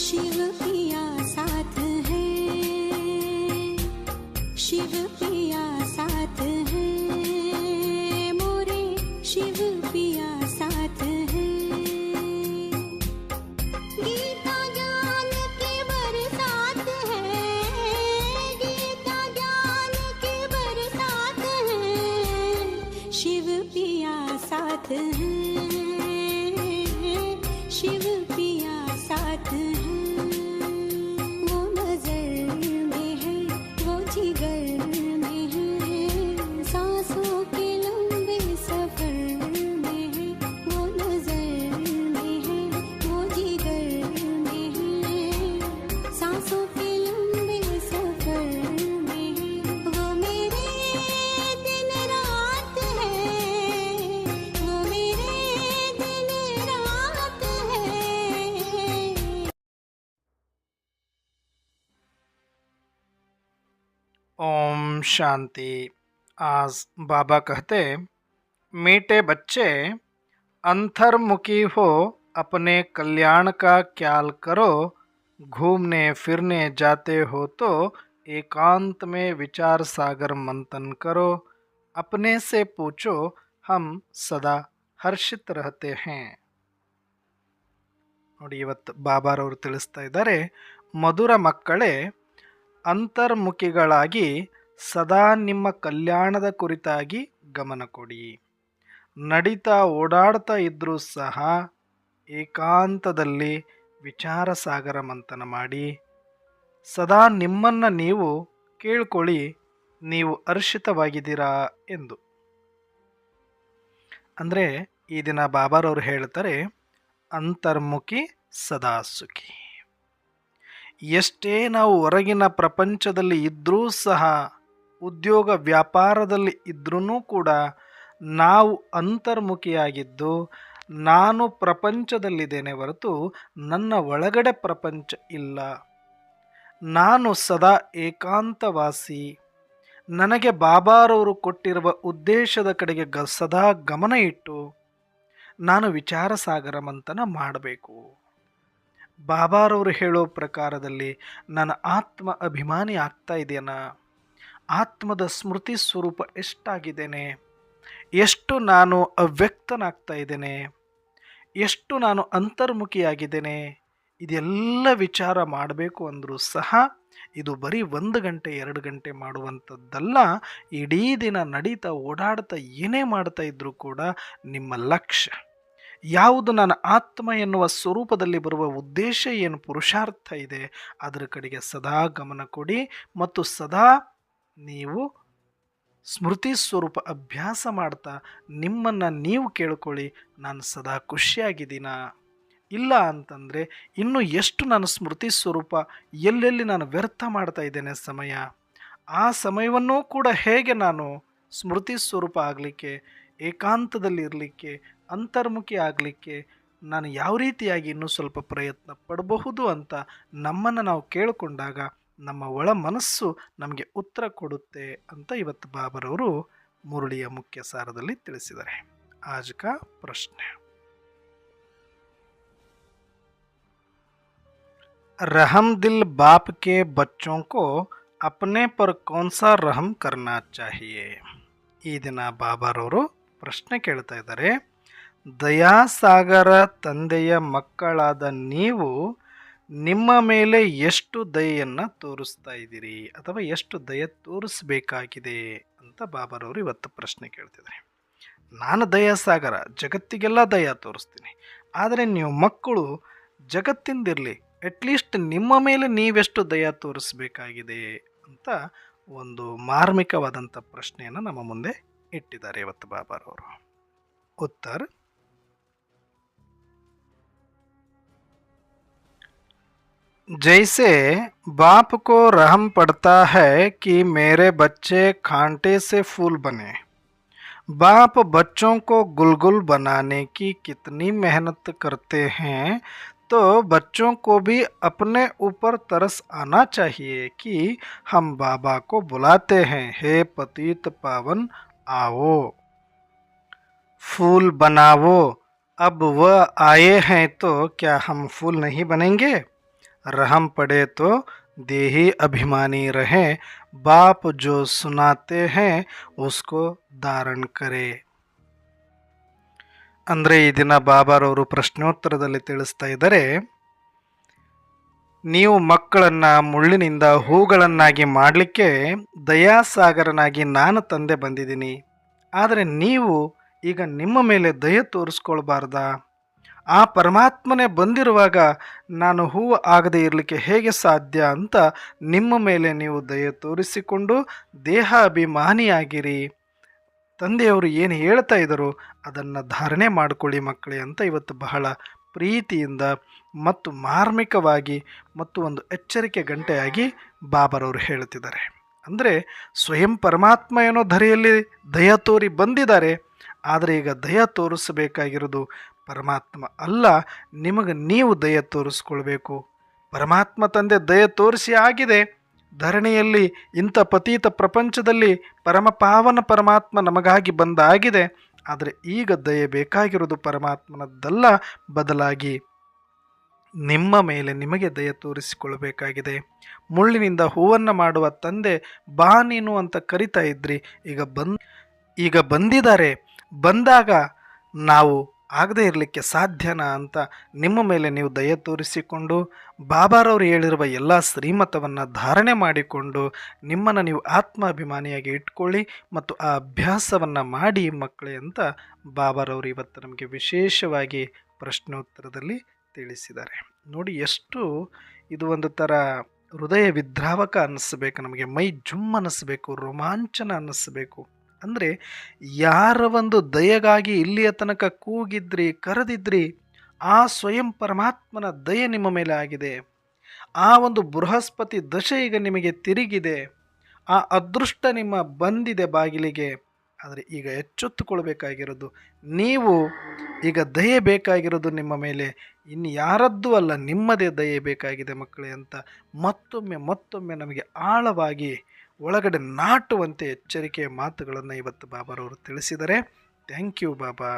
शिव पिया साथ है। शिव पिया साथ है। मोरे शिव पिया साथ है। गीता ज्ञान के बरसात है। गीता ज्ञान बरसात शिव पिया साथ है। शिव ओम शांति आज बाबा कहते मीठे बच्चे अंतर्मुखी हो अपने कल्याण का ख्याल करो घूमने फिरने जाते हो तो एकांत में विचार सागर मंथन करो अपने से पूछो हम सदा ಹರ್ಷಿತ್ रहते हैं ನೋಡಿ ಇವತ್ತು ಬಾಬಾರವರು ತಿಳಿಸ್ತಾ ಇದ್ದಾರೆ ಮಧುರ ಮಕ್ಕಳೇ ಅಂತರ್ಮುಖಿಗಳಾಗಿ ಸದಾ ನಿಮ್ಮ ಕಲ್ಯಾಣದ ಕುರಿತಾಗಿ ಗಮನ ಕೊಡಿ. ನಡೀತಾ ಓಡಾಡ್ತಾ ಇದ್ದರೂ ಸಹ ಏಕಾಂತದಲ್ಲಿ ವಿಚಾರ ಸಾಗರ ಮಂಥನ ಮಾಡಿ. ಸದಾ ನಿಮ್ಮನ್ನು ನೀವು ಕೇಳ್ಕೊಳ್ಳಿ, ನೀವು ಅರ್ಷಿತವಾಗಿದ್ದೀರಾ ಎಂದು. ಅಂದರೆ ಈ ದಿನ ಬಾಬಾರವರು ಹೇಳ್ತಾರೆ, ಅಂತರ್ಮುಖಿ ಸದಾ ಸುಖಿ ಎಷ್ಟೇ ನಾವು ಹೊರಗಿನ ಪ್ರಪಂಚದಲ್ಲಿ ಇದ್ದರೂ ಸಹ ಉದ್ಯೋಗ ವ್ಯಾಪಾರದಲ್ಲಿ ಇದ್ರೂ ಕೂಡ ನಾವು ಅಂತರ್ಮುಖಿಯಾಗಿದ್ದು, ನಾನು ಪ್ರಪಂಚದಲ್ಲಿದ್ದೇನೆ ಹೊರತು ನನ್ನ ಒಳಗಡೆ ಪ್ರಪಂಚ ಇಲ್ಲ. ನಾನು ಸದಾ ಏಕಾಂತವಾಸಿ. ನನಗೆ ಬಾಬಾರವರು ಕೊಟ್ಟಿರುವ ಉದ್ದೇಶದ ಕಡೆಗೆ ಗ, ಸದಾ ಗಮನ ಇಟ್ಟು ನಾನು ವಿಚಾರ ಸಾಗರ ಮಂಥನ ಮಾಡಬೇಕು. ಬಾಬಾರವರು ಹೇಳೋ ಪ್ರಕಾರದಲ್ಲಿ ನನ್ನ ಆತ್ಮ ಅಭಿಮಾನಿ ಆಗ್ತಾ ಇದೆಯಾ ಆತ್ಮದ ಸ್ಮೃತಿ ಸ್ವರೂಪ ಎಷ್ಟಾಗಿದ್ದೇನೆ? ಎಷ್ಟು ನಾನು ಅವ್ಯಕ್ತನಾಗ್ತಾ ಇದ್ದೇನೆ? ಎಷ್ಟು ನಾನು ಅಂತರ್ಮುಖಿಯಾಗಿದ್ದೇನೆ? ಇದೆಲ್ಲ ವಿಚಾರ ಮಾಡಬೇಕು ಅಂದರೂ ಸಹ ಇದು ಬರೀ ಒಂದು ಗಂಟೆ, ಎರಡು ಗಂಟೆ ಮಾಡುವಂಥದ್ದಲ್ಲ. ಇಡೀ ದಿನ ನಡೀತಾ, ಓಡಾಡ್ತಾ, ಏನೇ ಮಾಡ್ತಾ ಇದ್ದರೂ ಕೂಡ ನಿಮ್ಮ ಲಕ್ಷ್ಯ. ಯಾವುದು ನನ್ನ ಆತ್ಮ ಎನ್ನುವ ಸ್ವರೂಪದಲ್ಲಿ ಬರುವ ಉದ್ದೇಶ ಏನು, ಪುರುಷಾರ್ಥ ಇದೆ. ಅದರ ಕಡೆಗೆ ಸದಾ ಗಮನ ಕೊಡಿ ಮತ್ತು ಸದಾ ನೀವು ಸ್ಮೃತಿ ಸ್ವರೂಪ ಅಭ್ಯಾಸ ಮಾಡ್ತಾ ನಿಮ್ಮನ್ನು ನೀವು ಕೇಳ್ಕೊಳ್ಳಿ, ನಾನು ಸದಾ ಖುಷಿಯಾಗಿದ್ದೀನಾ. ಇಲ್ಲ ಅಂತಂದರೆ ಇನ್ನು ಎಷ್ಟು ನಾನು ಸ್ಮೃತಿ ಸ್ವರೂಪ ಎಲ್ಲೆಲ್ಲಿ ನಾನು ವ್ಯರ್ಥ ಮಾಡ್ತಾ ಇದ್ದೇನೆ ಸಮಯ? ಆ ಸಮಯವನ್ನೂ ಕೂಡ ಹೇಗೆ ನಾನು ಸ್ಮೃತಿ ಸ್ವರೂಪ ಆಗಲಿಕ್ಕೆ, ಏಕಾಂತದಲ್ಲಿ ಇರಲಿಕ್ಕೆ, ಅಂತರ್ಮುಖಿ ಆಗಲಿಕ್ಕೆ ನಾನು ಯಾವ ರೀತಿಯಾಗಿ ಇನ್ನೂ ಸ್ವಲ್ಪ ಪ್ರಯತ್ನ ಪಡಬಹುದು ಅಂತ ನಮ್ಮನ್ನು ನಾವು ಕೇಳಿಕೊಂಡಾಗ ನಮ್ಮ ಒಳ ಮನಸ್ಸು ನಮಗೆ ಉತ್ತರ ಕೊಡುತ್ತೆ ಅಂತ ಇವತ್ತು ಬಾಬರವರು ಮುರುಳಿಯ ಮುಖ್ಯ ಸಾರದಲ್ಲಿ ತಿಳಿಸಿದ್ದಾರೆ ಆಜ್ ಕಾ ಪ್ರಶ್ನೆ रहम दिल बाप के बच्चों को अपने पर कौन सा रहम करना चाहिए ಈ ದಿನ ಬಾಬಾರವರು ಪ್ರಶ್ನೆ ಕೇಳ್ತಾ ಇದ್ದಾರೆ ದಯಾಸಾಗರ ತಂದೆಯ ಮಕ್ಕಳಾದ ನೀವು ನಿಮ್ಮ ಮೇಲೆ ಎಷ್ಟು ದಯೆಯನ್ನು ತೋರಿಸ್ತಾ ಇದ್ದೀರಿ ಅಥವಾ ಎಷ್ಟು ದಯೆ ತೋರಿಸಬೇಕಾಗಿದೆ ಅಂತ ಬಾಬಾರವರು ಇವತ್ತು ಪ್ರಶ್ನೆ ಕೇಳ್ತಿದ್ದಾರೆ. ನಾನು ದಯಾ ಸಾಗರ ಜಗತ್ತಿಗೆಲ್ಲ ದಯ ತೋರಿಸ್ತೀನಿ. ಆದರೆ ನೀವು ಮಕ್ಕಳು, ಜಗತ್ತಿಂದಿರಲಿ ಅಟ್ಲೀಸ್ಟ್ ನಿಮ್ಮ ಮೇಲೆ ನೀವೆಷ್ಟು ದಯ ತೋರಿಸಬೇಕಾಗಿದೆ ಅಂತ ಒಂದು ಮಾರ್ಮಿಕವಾದಂಥ ಪ್ರಶ್ನೆಯನ್ನು ನಮ್ಮ ಮುಂದೆ ಇಟ್ಟಿದ್ದಾರೆ ಇವತ್ತು ಬಾಬಾರವರು. ಉತ್ತರ जैसे बाप को रहम पड़ता है कि मेरे बच्चे खांटे से फूल बने। बाप बच्चों को गुलगुल बनाने की कितनी मेहनत करते हैं तो बच्चों को भी अपने ऊपर तरस आना चाहिए कि हम बाबा को बुलाते हैं, हे पतित पावन, आओ। फूल बनाओ। अब वह आए हैं तो क्या हम फूल नहीं बनेंगे? रहम पड़े तो देही अभिमानी रहे बाप जो सुनाते हैं उसको धारण करे ಅಂದರೆ ಈ ದಿನ ಬಾಬಾರವರು ಪ್ರಶ್ನೋತ್ತರದಲ್ಲಿ ತಿಳಿಸ್ತಾ ಇದ್ದಾರೆ ನೀವು ಮಕ್ಕಳನ್ನ ಮುಳ್ಳಿನಿಂದ ಹೂಗಳನ್ನಾಗಿ ಮಾಡಲಿಕ್ಕೆ ದಯಾಸಾಗರನಾಗಿ ನಾನು ತಂದೆ ಬಂದಿದ್ದೀನಿ ಆದರೆ ನೀವು ಈಗ ನಿಮ್ಮ ಮೇಲೆ ದಯ ತೋರಿಸ್ಕೊಳ್ಬಾರ್ದಾ ಆ ಪರಮಾತ್ಮನೇ ಬಂದಿರುವಾಗ ನಾನು ಹೂವು ಆಗದೆ ಇರಲಿಕ್ಕೆ ಹೇಗೆ ಸಾಧ್ಯ ಅಂತ ನಿಮ್ಮ ಮೇಲೆ ನೀವು ದಯ ತೋರಿಸಿಕೊಂಡು ದೇಹ ಅಭಿಮಾನಿಯಾಗಿರಿ ತಂದೆಯವರು ಏನು ಹೇಳ್ತಾ ಇದ್ದರು? ಅದನ್ನು ಧಾರಣೆ ಮಾಡಿಕೊಳ್ಳಿ ಮಕ್ಕಳೇ ಅಂತ ಇವತ್ತು ಬಹಳ ಪ್ರೀತಿಯಿಂದ ಮತ್ತು ಮಾರ್ಮಿಕವಾಗಿ ಮತ್ತು ಒಂದು ಎಚ್ಚರಿಕೆ ಗಂಟೆಯಾಗಿ ಬಾಬರವರು ಹೇಳುತ್ತಿದ್ದಾರೆ. ಅಂದರೆ ಸ್ವಯಂ ಪರಮಾತ್ಮ ಏನೋ ಧರೆಯಲ್ಲಿ ದಯ ತೋರಿ ಬಂದಿದ್ದಾರೆ. ಆದರೆ ಈಗ ದಯ ತೋರಿಸಬೇಕಾಗಿರೋದು ಪರಮಾತ್ಮ ಅಲ್ಲ, ನಿಮಗೆ ನೀವು ದಯ ತೋರಿಸ್ಕೊಳ್ಬೇಕು. ಪರಮಾತ್ಮ ತಂದೆ ದಯ ತೋರಿಸಿ ಆಗಿದೆ. ಧರಣಿಯಲ್ಲಿ ಇಂಥ ಪತೀತ ಪ್ರಪಂಚದಲ್ಲಿ ಪರಮ ಪಾವನ ಪರಮಾತ್ಮ ನಮಗಾಗಿ ಬಂದಾಗಿದೆ. ಆದರೆ ಈಗ ದಯೆ ಬೇಕಾಗಿರೋದು ಪರಮಾತ್ಮನದ್ದಲ್ಲ, ಬದಲಾಗಿ ನಿಮ್ಮ ಮೇಲೆ ನಿಮಗೆ ದಯ ತೋರಿಸಿಕೊಳ್ಳಬೇಕಾಗಿದೆ ಮುಳ್ಳಿನಿಂದ ಹೂವನ್ನು ಮಾಡುವ ತಂದೆ ಬಾ ನೀನು ಅಂತ ಕರಿತಾ ಇದ್ರಿ. ಈಗ ಬಂದ್ ಈಗ ಬಂದಿದ್ದಾರೆ. ಬಂದಾಗ ನಾವು ಆಗದೇ ಇರಲಿಕ್ಕೆ ಸಾಧ್ಯನಾ ಅಂತ ನಿಮ್ಮ ಮೇಲೆ ನೀವು ದಯ ತೋರಿಸಿಕೊಂಡು, ಬಾಬಾರವರು ಹೇಳಿರುವ ಎಲ್ಲ ಶ್ರೀಮತವನ್ನು ಧಾರಣೆ ಮಾಡಿಕೊಂಡು ನಿಮ್ಮನ್ನು ನೀವು ಆತ್ಮಾಭಿಮಾನಿಯಾಗಿ ಇಟ್ಕೊಳ್ಳಿ ಮತ್ತು ಆ ಅಭ್ಯಾಸವನ್ನು ಮಾಡಿ ಮಕ್ಕಳೇ ಅಂತ ಬಾಬಾರವರು ಇವತ್ತು ನಮಗೆ ವಿಶೇಷವಾಗಿ ಪ್ರಶ್ನೋತ್ತರದಲ್ಲಿ ತಿಳಿಸಿದ್ದಾರೆ. ನೋಡಿ ಎಷ್ಟು ಇದು ಒಂದು ಥರ ಹೃದಯ ವಿದ್ರಾವಕ ಅನ್ನಿಸ್ಬೇಕು, ನಮಗೆ ಮೈ ಜುಮ್ ಅನ್ನಿಸ್ಬೇಕು, ರೋಮಾಂಚನ ಅನ್ನಿಸ್ಬೇಕು. ಅಂದರೆ ಯಾರ ಒಂದು ದಯೆಗಾಗಿ ಇಲ್ಲಿಯ ತನಕ ಕೂಗಿದ್ರಿ, ಕರೆದಿದ್ರಿ, ಆ ಸ್ವಯಂ ಪರಮಾತ್ಮನ ದಯೆ ನಿಮ್ಮ ಮೇಲೆ ಆಗಿದೆ. ಆ ಒಂದು ಬೃಹಸ್ಪತಿ ದಶೆ ಈಗ ನಿಮಗೆ ತಿರುಗಿದೆ. ಆ ಅದೃಷ್ಟ ನಿಮ್ಮ ಬಂದಿದೆ ಬಾಗಿಲಿಗೆ. ಆದರೆ ಈಗ ಎಚ್ಚೆತ್ತುಕೊಳ್ಬೇಕಾಗಿರೋದು, ನೀವು ಈಗ ದಯೆ ಬೇಕಾಗಿರೋದು ನಿಮ್ಮ ಮೇಲೆ. ಇನ್ನು ಯಾರದ್ದೂ ಅಲ್ಲ, ನಿಮ್ಮದೇ ದಯೆ ಬೇಕಾಗಿದೆ ಮಕ್ಕಳೇ ಅಂತ ಮತ್ತೊಮ್ಮೆ ಮತ್ತೊಮ್ಮೆ ನಮಗೆ ಆಳವಾಗಿ ಒಳಗಡೆ ನಾಟುವಂತೆ ಎಚ್ಚರಿಕೆಯ ಮಾತುಗಳನ್ನು ಇವತ್ತು ಬಾಬಾರವರು ತಿಳಿಸಿದರೆ. Thank you Baba.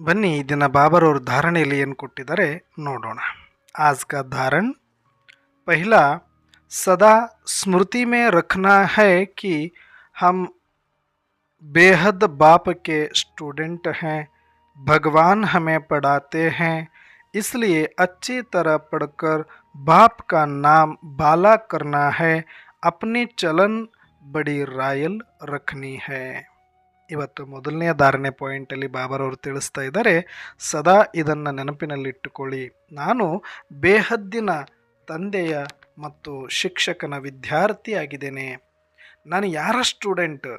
ಬನ್ನಿ ಈ ದಿನ ಬಾಬಾರವರು ಧಾರಣೆಯಲ್ಲಿ ಏನು ಕೊಟ್ಟಿದ್ದಾರೆ ನೋಡೋಣ. ಆಜ್ಕ ಧಾರಣ್, ಪಹಿಲ ಸದಾ ಸ್ಮೃತಿ ಮೇ ರಖನಾ ಹೈ ಕಿ ಹಮ್ बेहद बाप के स्टूडेंट हैं भगवान हमें पढ़ाते इसलिए अच्छी तरह पढ़कर बाप का नाम बाला करना है अपनी चलन बड़ी रायल रखनी है ಇವತ್ತು ಮೊದಲನೆಯ ಧಾರಣೆ ಪಾಯಿಂಟಲ್ಲಿ ಬಾಬಾರವರು ತಿಳಿಸ್ತಾ ಇದ್ದಾರೆ ಸದಾ ಇದನ್ನು ನೆನಪಿನಲ್ಲಿಟ್ಟುಕೊಳ್ಳಿ ನಾನು ಬೇಹದ್ದಿನ ತಂದೆಯ ಮತ್ತು ಶಿಕ್ಷಕನ ವಿದ್ಯಾರ್ಥಿಯಾಗಿದ್ದೇನೆ ನಾನು ಯಾರ student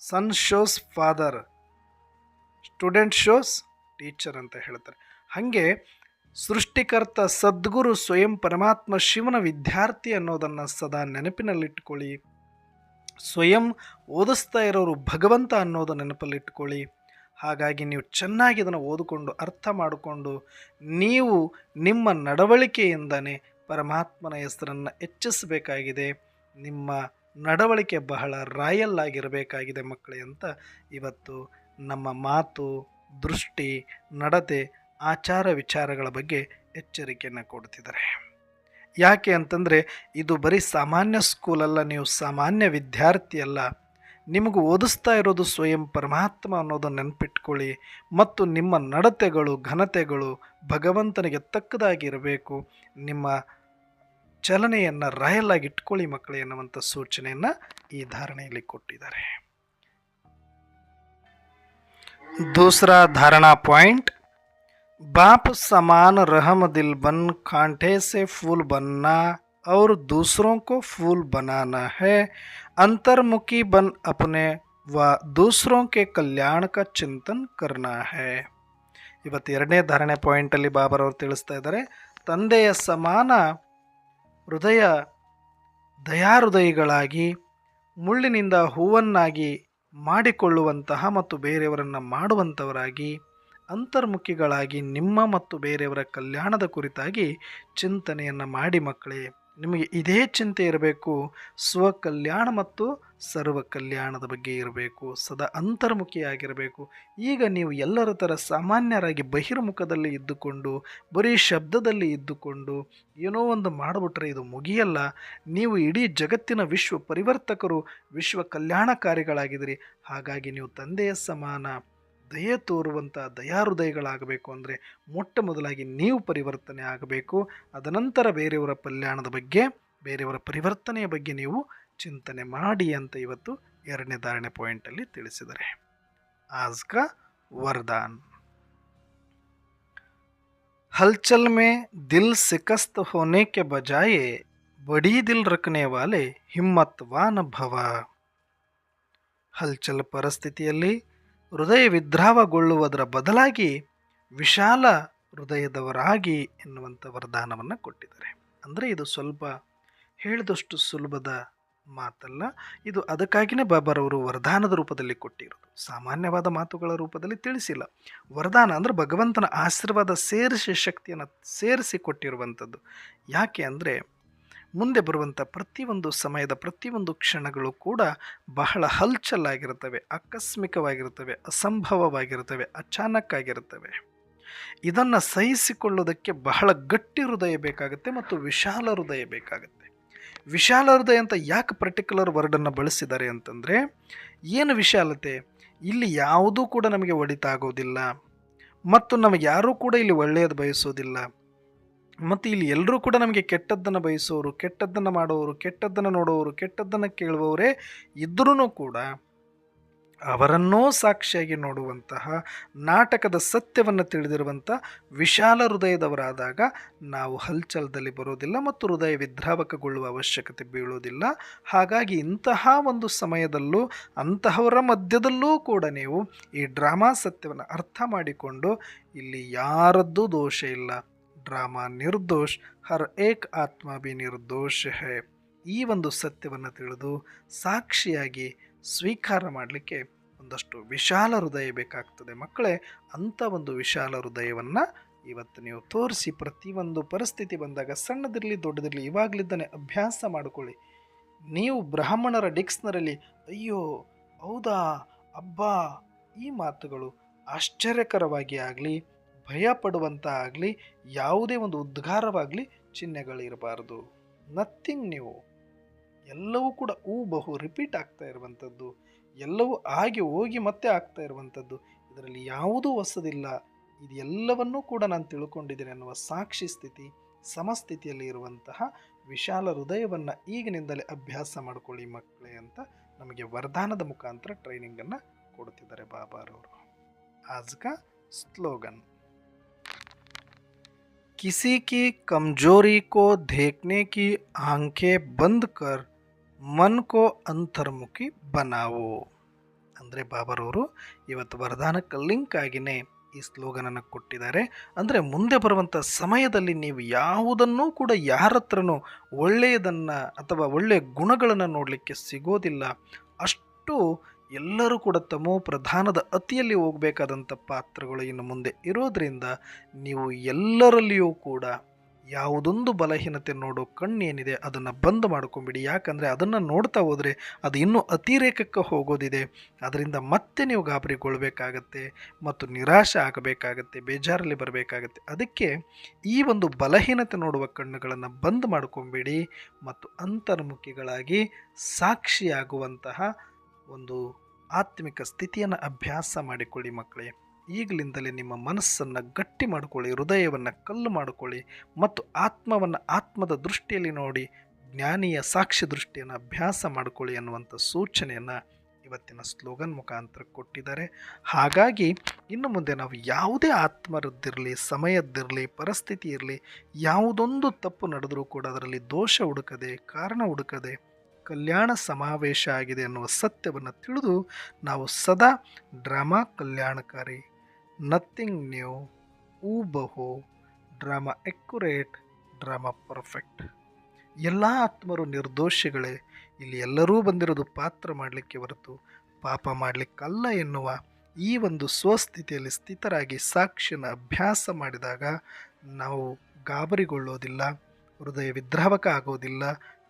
son shows father student shows teacher ಅಂತ ಹೇಳ್ತಾರೆ ಹಾಗೆ ಸೃಷ್ಟಿಕರ್ತ ಸದ್ಗುರು ಸ್ವಯಂ ಪರಮಾತ್ಮ ಶಿವನ ವಿದ್ಯಾರ್ಥಿ ಅನ್ನೋದನ್ನು ಸದಾ ನೆನಪಿನಲ್ಲಿಟ್ಕೊಳ್ಳಿ. ಸ್ವಯಂ ಓದಿಸ್ತಾ ಇರೋರು ಭಗವಂತ ಅನ್ನೋದು ನೆನಪಲ್ಲಿಟ್ಕೊಳ್ಳಿ. ಹಾಗಾಗಿ ನೀವು ಚೆನ್ನಾಗಿ ಇದನ್ನು ಓದಿಕೊಂಡು, ಅರ್ಥ ಮಾಡಿಕೊಂಡು, ನೀವು ನಿಮ್ಮ ನಡವಳಿಕೆಯಿಂದನೇ ಪರಮಾತ್ಮನ ಹೆಸರನ್ನು ಹೆಚ್ಚಿಸಬೇಕಾಗಿದೆ. ನಿಮ್ಮ ನಡವಳಿಕೆ ಬಹಳ ರಾಯಲ್ ಆಗಿರಬೇಕಾಗಿದೆ ಮಕ್ಕಳೇ ಅಂತ ಇವತ್ತು ನಮ್ಮ ಮಾತು, ದೃಷ್ಟಿ, ನಡತೆ ಆಚಾರ ವಿಚಾರಗಳ ಬಗ್ಗೆ ಎಚ್ಚರಿಕೆಯನ್ನು ಕೊಡ್ತಿದ್ದಾರೆ. ಯಾಕೆ ಅಂತಂದರೆ, ಇದು ಬರೀ ಸಾಮಾನ್ಯ ಸ್ಕೂಲಲ್ಲ, ನೀವು ಸಾಮಾನ್ಯ ವಿದ್ಯಾರ್ಥಿಯಲ್ಲ ನಿಮಗೂ ಓದಿಸ್ತಾ ಇರೋದು ಸ್ವಯಂ ಪರಮಾತ್ಮ ಅನ್ನೋದು ನೆನಪಿಟ್ಕೊಳ್ಳಿ. ಮತ್ತು ನಿಮ್ಮ ನಡತೆಗಳು, ಘನತೆಗಳು ಭಗವಂತನಿಗೆ ತಕ್ಕದಾಗಿರಬೇಕು ನಿಮ್ಮ ಚಲನೆಯನ್ನು ರಾಯಲಾಗಿ ಇಟ್ಕೊಳ್ಳಿ ಮಕ್ಕಳು ಎನ್ನುವಂಥ ಸೂಚನೆಯನ್ನು ಈ ಧಾರಣೆಯಲ್ಲಿ ಕೊಟ್ಟಿದ್ದಾರೆ. ದೂಸರಾ ಧಾರಣಾ ಪಾಯಿಂಟ್. बाप समान रहम दिल बन कांटे से फूल बनना और दूसरों को फूल बनाना है अंतर्मुखी बन अपने व दूसरों के कल्याण का चिंतन करना है ಇವತ್ತು ಎರಡನೇ ಧಾರಣೆ ಪಾಯಿಂಟಲ್ಲಿ ಬಾಬರವರು ತಿಳಿಸ್ತಾ ಇದ್ದಾರೆ ತಂದೆಯ ಸಮಾನ ಹೃದಯ ದಯಾಹೃದಯಿಗಳಾಗಿ ಮುಳ್ಳಿನಿಂದ ಹೂವನ್ನಾಗಿ ಮಾಡಿಕೊಳ್ಳುವಂತಹ ಮತ್ತು ಬೇರೆಯವರನ್ನು ಮಾಡುವಂಥವರಾಗಿ ಅಂತರ್ಮುಖಿಗಳಾಗಿ ನಿಮ್ಮ ಮತ್ತು ಬೇರೆಯವರ ಕಲ್ಯಾಣದ ಕುರಿತಾಗಿ ಚಿಂತನೆಯನ್ನು ಮಾಡಿ ಮಕ್ಕಳೇ. ನಿಮಗೆ ಇದೇ ಚಿಂತೆ ಇರಬೇಕು, ಸ್ವಕಲ್ಯಾಣ ಮತ್ತು ಸರ್ವ ಕಲ್ಯಾಣದ ಬಗ್ಗೆ ಇರಬೇಕು, ಸದಾ ಅಂತರ್ಮುಖಿಯಾಗಿರಬೇಕು. ಈಗ ನೀವು ಎಲ್ಲರ ಥರ ಸಾಮಾನ್ಯರಾಗಿ ಬಹಿರ್ಮುಖದಲ್ಲಿ ಇದ್ದುಕೊಂಡು, ಬರೀ ಶಬ್ದದಲ್ಲಿ ಇದ್ದುಕೊಂಡು, ಏನೋ ಒಂದು ಮಾಡಿಬಿಟ್ರೆ ಇದು ಮುಗಿಯಲ್ಲ. ನೀವು ಇಡೀ ಜಗತ್ತಿನ ವಿಶ್ವ ಪರಿವರ್ತಕರು ವಿಶ್ವ ಕಲ್ಯಾಣಕಾರಿಗಳಾಗಿದ್ದೀರಿ ಹಾಗಾಗಿ ನೀವು ತಂದೆಯ ಸಮಾನ. ದಯೆ ತೋರುವಂಥ ದಯಾಹೃದಯಗಳಾಗಬೇಕು ಅಂದರೆ ಮೊಟ್ಟ ಮೊದಲಾಗಿ ನೀವು ಪರಿವರ್ತನೆ ಆಗಬೇಕು ಅದನಂತರ ಬೇರೆಯವರ ಕಲ್ಯಾಣದ ಬಗ್ಗೆ ಬೇರೆಯವರ ಪರಿವರ್ತನೆಯ ಬಗ್ಗೆ ನೀವು ಚಿಂತನೆ ಮಾಡಿ ಅಂತ ಇವತ್ತು ಎರಡನೇ ಧಾರಣೆ ಪಾಯಿಂಟಲ್ಲಿ ತಿಳಿಸಿದ್ದಾರೆ आज का वरदान हलचल में दिल शिकस्त होने के बजाय बड़ी दिल रखने वाले हिम्मतवान भव ಹಲ್ಚಲ್ ಪರಿಸ್ಥಿತಿಯಲ್ಲಿ ಹೃದಯ ವಿದ್ರಾವಗೊಳ್ಳುವುದರ ಬದಲಾಗಿ ವಿಶಾಲ ಹೃದಯದವರಾಗಿ ಎನ್ನುವಂಥ ವರದಾನವನ್ನು ಕೊಟ್ಟಿದ್ದಾರೆ. ಅಂದರೆ ಇದು ಸ್ವಲ್ಪ ಹೇಳಿದಷ್ಟು ಸುಲಭದ ಮಾತಲ್ಲ, ಇದು ಅದಕ್ಕಾಗಿಯೇ ಬಾಬಾರವರು ವರದಾನದ ರೂಪದಲ್ಲಿ ಕೊಟ್ಟಿರೋದು. ಸಾಮಾನ್ಯವಾದ ಮಾತುಗಳ ರೂಪದಲ್ಲಿ ತಿಳಿಸಿಲ್ಲ. ವರದಾನ ಅಂದರೆ ಭಗವಂತನ ಆಶೀರ್ವಾದ ಸೇರಿಸಿ ಶಕ್ತಿಯನ್ನು ಸೇರಿಸಿ ಕೊಟ್ಟಿರುವಂಥದ್ದು ಯಾಕೆ ಅಂದರೆ ಮುಂದೆ ಬರುವಂಥ ಪ್ರತಿಯೊಂದು ಸಮಯದ ಪ್ರತಿಯೊಂದು ಕ್ಷಣಗಳು ಕೂಡ ಬಹಳ ಹಲ್ಚಲ್ಲಾಗಿರುತ್ತವೆ ಆಕಸ್ಮಿಕವಾಗಿರುತ್ತವೆ, ಅಸಂಭವವಾಗಿರುತ್ತವೆ ಅಚಾನಕ್ ಆಗಿರುತ್ತವೆ ಇದನ್ನು ಸಹಿಸಿಕೊಳ್ಳೋದಕ್ಕೆ ಬಹಳ ಗಟ್ಟಿ ಹೃದಯ ಬೇಕಾಗುತ್ತೆ ಮತ್ತು ವಿಶಾಲ ಹೃದಯ ಬೇಕಾಗುತ್ತೆ. ವಿಶಾಲ ಹೃದಯ ಅಂತ ಯಾಕೆ ಪರ್ಟಿಕ್ಯುಲರ್ ವರ್ಡನ್ನು ಬಳಸಿದ್ದಾರೆ ಅಂತಂದರೆ, ಏನು ವಿಶಾಲತೆ? ಇಲ್ಲಿ ಯಾವುದೂ ಕೂಡ ನಮಗೆ ಒಡಿತಾಗೋದಿಲ್ಲ ಮತ್ತು ನಮಗೆ ಯಾರೂ ಕೂಡ ಇಲ್ಲಿ ಒಳ್ಳೆಯದು ಬಯಸೋದಿಲ್ಲ. ಮತ್ತು ಇಲ್ಲಿ ಎಲ್ಲರೂ ಕೂಡ ನಮಗೆ ಕೆಟ್ಟದ್ದನ್ನು ಬಯಸೋರು, ಕೆಟ್ಟದ್ದನ್ನು ಮಾಡೋರು, ಕೆಟ್ಟದ್ದನ್ನು ನೋಡೋರು, ಕೆಟ್ಟದ್ದನ್ನು ಕೇಳುವವರೇ ಇದ್ರೂ ಕೂಡ ಅವರನ್ನೂ ಸಾಕ್ಷಿಯಾಗಿ ನೋಡುವಂತಹ ನಾಟಕದ ಸತ್ಯವನ್ನು ತಿಳಿದಿರುವಂಥ ವಿಶಾಲ ಹೃದಯದವರಾದಾಗ ನಾವು ಹಲ್ಚಲದಲ್ಲಿ ಬರೋದಿಲ್ಲ ಮತ್ತು ಹೃದಯ ವಿದ್ರಾವಕಗೊಳ್ಳುವ ಅವಶ್ಯಕತೆ ಬೀಳೋದಿಲ್ಲ. ಹಾಗಾಗಿ ಇಂತಹ ಒಂದು ಸಮಯದಲ್ಲೂ, ಅಂತಹವರ ಮಧ್ಯದಲ್ಲೂ ಕೂಡ ನೀವು ಈ ಡ್ರಾಮಾ ಸತ್ಯವನ್ನು ಅರ್ಥ ಮಾಡಿಕೊಂಡು ಇಲ್ಲಿ ಯಾರದ್ದೂ ದೋಷ ಇಲ್ಲ. ಡ್ರಾಮಾ ನಿರ್ದೋಷ್, ಹರ್ ಏಕ್ ಆತ್ಮ ಬಿ ನಿರ್ದೋಷ ಹೇ. ಈ ಒಂದು ಸತ್ಯವನ್ನು ತಿಳಿದು ಸಾಕ್ಷಿಯಾಗಿ ಸ್ವೀಕಾರ ಮಾಡಲಿಕ್ಕೆ ಒಂದಷ್ಟು ವಿಶಾಲ ಹೃದಯ ಬೇಕಾಗ್ತದೆ. ಮಕ್ಕಳೇ, ಅಂಥ ಒಂದು ವಿಶಾಲ ಹೃದಯವನ್ನು ಇವತ್ತು ನೀವು ತೋರಿಸಿ ಪ್ರತಿಯೊಂದು ಪರಿಸ್ಥಿತಿ ಬಂದಾಗ, ಸಣ್ಣದಿರಲಿ ದೊಡ್ಡದಿರಲಿ, ಇವಾಗಲಿದ್ದಾನೆ ಅಭ್ಯಾಸ ಮಾಡಿಕೊಳ್ಳಿ. ನೀವು ಬ್ರಾಹ್ಮಣರ ಡಿಕ್ಸ್ನರಲ್ಲಿ, ಅಯ್ಯೋ, ಹೌದಾ, ಅಬ್ಬಾ, ಈ ಮಾತುಗಳು ಆಶ್ಚರ್ಯಕರವಾಗಿ ಆಗಲಿ ಭಯ ಪಡುವಂಥ ಆಗಲಿ ಯಾವುದೇ ಒಂದು ಉದ್ಗಾರವಾಗಲಿ ಚಿಹ್ನೆಗಳಿರಬಾರ್ದು. ನಥಿಂಗ್ ನೀವು ಎಲ್ಲವೂ ಕೂಡ ಹೂ ಬಹು ರಿಪೀಟ್ ಆಗ್ತಾ ಇರುವಂಥದ್ದು. ಎಲ್ಲವೂ ಆಗಿ ಹೋಗಿ ಮತ್ತೆ ಆಗ್ತಾ ಇರುವಂಥದ್ದು. ಇದರಲ್ಲಿ ಯಾವುದೂ ಹೊಸದಿಲ್ಲ. ಇದೆಲ್ಲವನ್ನೂ ಕೂಡ ನಾನು ತಿಳ್ಕೊಂಡಿದ್ದೇನೆ ಅನ್ನುವ ಸಾಕ್ಷಿ ಸ್ಥಿತಿ, ಸಮಸ್ಥಿತಿಯಲ್ಲಿ ಇರುವಂತಹ ವಿಶಾಲ ಹೃದಯವನ್ನು ಈಗಿನಿಂದಲೇ ಅಭ್ಯಾಸ ಮಾಡಿಕೊಳ್ಳಿ ಮಕ್ಕಳೇ ಅಂತ ನಮಗೆ ವರದಾನದ ಮುಖಾಂತರ ಟ್ರೈನಿಂಗನ್ನು ಕೊಡುತ್ತಿದ್ದಾರೆ ಬಾಬಾರವರು. ಆಜ್ಗ ಸ್ಲೋಗನ್ किसी की कमजोरी को देखने की आंखें बंद कर ಮನ್ ಕೋ ಅಂತರ್ಮುಖಿ ಬನಾವೋ ಅಂದರೆ ಬಾಬರವರು ಇವತ್ತು ವರದಾನಕ್ಕೆ ಲಿಂಕ್ ಆಗಿನೇ ಈ ಸ್ಲೋಗನನ್ನು ಕೊಟ್ಟಿದ್ದಾರೆ ಅಂದರೆ ಮುಂದೆ ಬರುವಂಥ ಸಮಯದಲ್ಲಿ ನೀವು ಯಾವುದನ್ನೂ ಕೂಡ ಯಾರ ಹತ್ರನೂ ಒಳ್ಳೆಯದನ್ನು ಅಥವಾ ಒಳ್ಳೆಯ ಗುಣಗಳನ್ನು ನೋಡಲಿಕ್ಕೆ ಸಿಗೋದಿಲ್ಲ ಅಷ್ಟು ಎಲ್ಲರೂ ಕೂಡ ತಮೋ ಪ್ರಧಾನದ ಅತಿಯಲ್ಲಿ ಹೋಗಬೇಕಾದಂಥ ಪಾತ್ರಗಳು ಇನ್ನು ಮುಂದೆ ಇರೋದರಿಂದ ನೀವು ಎಲ್ಲರಲ್ಲಿಯೂ ಕೂಡ ಯಾವುದೊಂದು ಬಲಹೀನತೆ ನೋಡೋ ಕಣ್ಣೇನಿದೆ ಅದನ್ನು ಬಂದ್ ಮಾಡ್ಕೊಂಬಿಡಿ. ಯಾಕಂದರೆ ಅದನ್ನು ನೋಡ್ತಾ ಹೋದರೆ ಅದು ಇನ್ನೂ ಅತಿರೇಕಕ್ಕೆ ಹೋಗೋದಿದೆ. ಅದರಿಂದ ಮತ್ತೆ ನೀವು ಗಾಬರಿಗೊಳ್ಬೇಕಾಗತ್ತೆ ಮತ್ತು ನಿರಾಶೆ ಆಗಬೇಕಾಗತ್ತೆ, ಬೇಜಾರಲ್ಲಿ ಬರಬೇಕಾಗತ್ತೆ. ಅದಕ್ಕೆ ಈ ಒಂದು ಬಲಹೀನತೆ ನೋಡುವ ಕಣ್ಣುಗಳನ್ನು ಬಂದ್ ಮಾಡ್ಕೊಂಬಿಡಿ ಮತ್ತು ಅಂತರ್ಮುಖಿಗಳಾಗಿ ಸಾಕ್ಷಿಯಾಗುವಂತಹ ಒಂದು ಆತ್ಮಿಕ ಸ್ಥಿತಿಯನ್ನು ಅಭ್ಯಾಸ ಮಾಡಿಕೊಳ್ಳಿ ಮಕ್ಕಳೇ. ಈಗಲಿಂದಲೇ ನಿಮ್ಮ ಮನಸ್ಸನ್ನು ಗಟ್ಟಿ ಮಾಡಿಕೊಳ್ಳಿ, ಹೃದಯವನ್ನು ಕಲ್ಲು ಮಾಡಿಕೊಳ್ಳಿ ಮತ್ತು ಆತ್ಮವನ್ನು ಆತ್ಮದ ದೃಷ್ಟಿಯಲ್ಲಿ ನೋಡಿ, ಜ್ಞಾನಿಯ ಸಾಕ್ಷಿ ದೃಷ್ಟಿಯನ್ನು ಅಭ್ಯಾಸ ಮಾಡಿಕೊಳ್ಳಿ ಅನ್ನುವಂಥ ಸೂಚನೆಯನ್ನು ಇವತ್ತಿನ ಸ್ಲೋಗನ್ ಮುಖಾಂತರ ಕೊಟ್ಟಿದ್ದಾರೆ. ಹಾಗಾಗಿ ಇನ್ನು ಮುಂದೆ ನಾವು ಯಾವುದೇ ಆತ್ಮರದ್ದಿರಲಿ, ಸಮಯದ್ದಿರಲಿ, ಪರಿಸ್ಥಿತಿ ಇರಲಿ, ಯಾವುದೊಂದು ತಪ್ಪು ನಡೆದರೂ ಕೂಡ ಅದರಲ್ಲಿ ದೋಷ ಹುಡುಕದೆ, ಕಾರಣ ಹುಡುಕದೆ ಕಲ್ಯಾಣ ಸಮಾವೇಶ ಆಗಿದೆ ಅನ್ನುವ ಸತ್ಯವನ್ನು ತಿಳಿದು ನಾವು ಸದಾ ಡ್ರಾಮಾ ಕಲ್ಯಾಣಕಾರಿ. ನಥಿಂಗ್ ನ್ಯೂ ಊ ಬಹು. Drama accurate drama perfect. ಎಲ್ಲ ಆತ್ಮರು ನಿರ್ದೋಷಿಗಳೇ, ಇಲ್ಲಿ ಎಲ್ಲರೂ ಬಂದಿರೋದು ಪಾತ್ರ ಮಾಡಲಿಕ್ಕೆ ಹೊರತು ಪಾಪ ಮಾಡಲಿಕ್ಕಲ್ಲ ಎನ್ನುವ ಈ ಒಂದು ಸ್ವಸ್ಥಿತಿಯಲ್ಲಿ ಸ್ಥಿತರಾಗಿ ಸಾಕ್ಷಿನ ಅಭ್ಯಾಸ ಮಾಡಿದಾಗ ನಾವು ಗಾಬರಿಗೊಳ್ಳೋದಿಲ್ಲ ಹೃದಯ ವಿದ್ರಾವಕ ಆಗೋದಿಲ್ಲ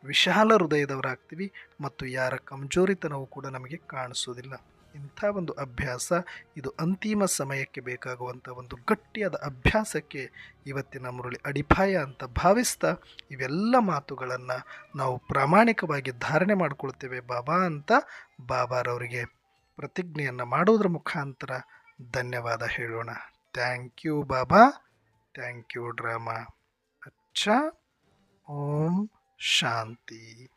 ವಿಶಾಲ ಹೃದಯದವರಾಗ್ತೀವಿ ಮತ್ತು ಯಾರ ಕಮಜೋರಿತನವೂ ಕೂಡ ನಮಗೆ ಕಾಣಿಸೋದಿಲ್ಲ. ಇಂಥ ಒಂದು ಅಭ್ಯಾಸ ಇದು ಅಂತಿಮ ಸಮಯಕ್ಕೆ ಬೇಕಾಗುವಂಥ ಒಂದು ಗಟ್ಟಿಯಾದ ಅಭ್ಯಾಸಕ್ಕೆ ಇವತ್ತಿನ ಮುರುಳಿ ಅಡಿಪಾಯ ಅಂತ ಭಾವಿಸ್ತಾ ಇವೆಲ್ಲ ಮಾತುಗಳನ್ನು ನಾವು ಪ್ರಾಮಾಣಿಕವಾಗಿ ಧಾರಣೆ ಮಾಡಿಕೊಳ್ತೇವೆ ಬಾಬಾ ಅಂತ ಬಾಬಾರವರಿಗೆ ಪ್ರತಿಜ್ಞೆಯನ್ನು ಮಾಡೋದ್ರ ಮುಖಾಂತರ ಧನ್ಯವಾದ ಹೇಳೋಣ. Thank you Baba. Thank you drama. ಅಚ್ಚ. ಓಂ शांति।